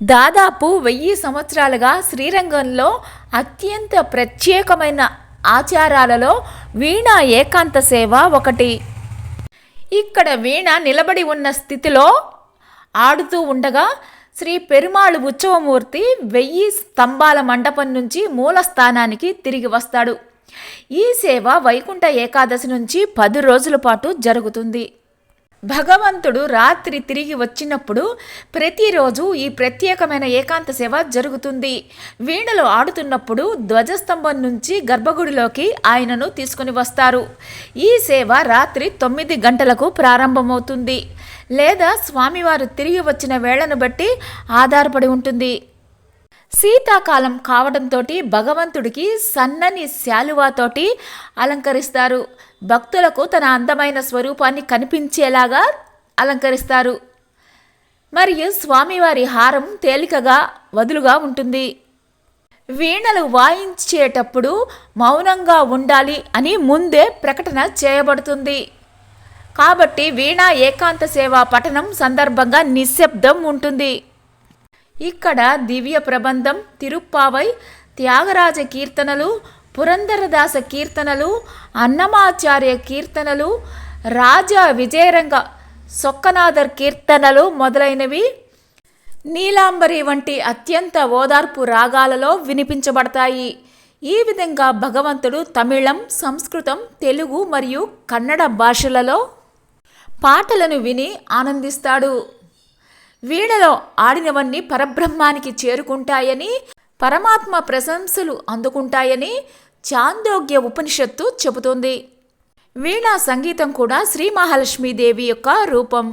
దాదాపు వెయ్యి సంవత్సరాలుగా శ్రీరంగంలో అత్యంత ప్రత్యేకమైన ఆచారాలలో వీణ ఏకాంత సేవ ఒకటి. ఇక్కడ వీణ నిలబడి ఉన్న స్థితిలో ఆడుతూ ఉండగా శ్రీ పెరుమాళు ఉత్సవమూర్తి వెయ్యి స్తంభాల మండపం నుంచి మూల స్థానానికి తిరిగి వస్తాడు. ఈ సేవ వైకుంఠ ఏకాదశి నుంచి పది రోజుల పాటు జరుగుతుంది. భగవంతుడు రాత్రి తిరిగి వచ్చినప్పుడు ప్రతిరోజు ఈ ప్రత్యేకమైన ఏకాంత సేవ జరుగుతుంది. వీణలు ఆడుతున్నప్పుడు ధ్వజస్తంభం నుంచి గర్భగుడిలోకి ఆయనను తీసుకుని వస్తారు. ఈ సేవ రాత్రి తొమ్మిది గంటలకు ప్రారంభమవుతుంది. లేదా స్వామివారు తిరిగి వచ్చిన వేళను బట్టి ఆధారపడి ఉంటుంది. శీతాకాలం కావడంతో భగవంతుడికి సన్నని శాలువాతోటి అలంకరిస్తారు. భక్తులకు తన అందమైన స్వరూపాన్ని కనిపించేలాగా అలంకరిస్తారు. మరియు స్వామివారి హారం తేలికగా వదులుగా ఉంటుంది. వీణలు వాయించేటప్పుడు మౌనంగా ఉండాలి అని ముందే ప్రకటన చేయబడుతుంది. కాబట్టి వీణా ఏకాంత సేవా పఠనం సందర్భంగా నిశ్శబ్దం ఉంటుంది. ఇక్కడ దివ్య ప్రబంధం తిరుప్పావై త్యాగరాజ కీర్తనలు పురందరదాస కీర్తనలు అన్నమాచార్య కీర్తనలు రాజా విజయరంగ సొక్కనాథర్ కీర్తనలు మొదలైనవి. నీలాంబరి వంటి అత్యంత ఓదార్పు రాగాలలో వినిపించబడతాయి. ఈ విధంగా భగవంతుడు తమిళం సంస్కృతం తెలుగు మరియు కన్నడ భాషలలో పాటలను విని ఆనందిస్తాడు. వీణలో ఆడినవన్నీ పరబ్రహ్మానికి చేరుకుంటాయని పరమాత్మ ప్రశంసలు అందుకుంటాయని చాందోగ్య ఉపనిషత్తు చెబుతుంది. వీణా సంగీతం కూడా శ్రీ మహాలక్ష్మీదేవి యొక్క రూపం.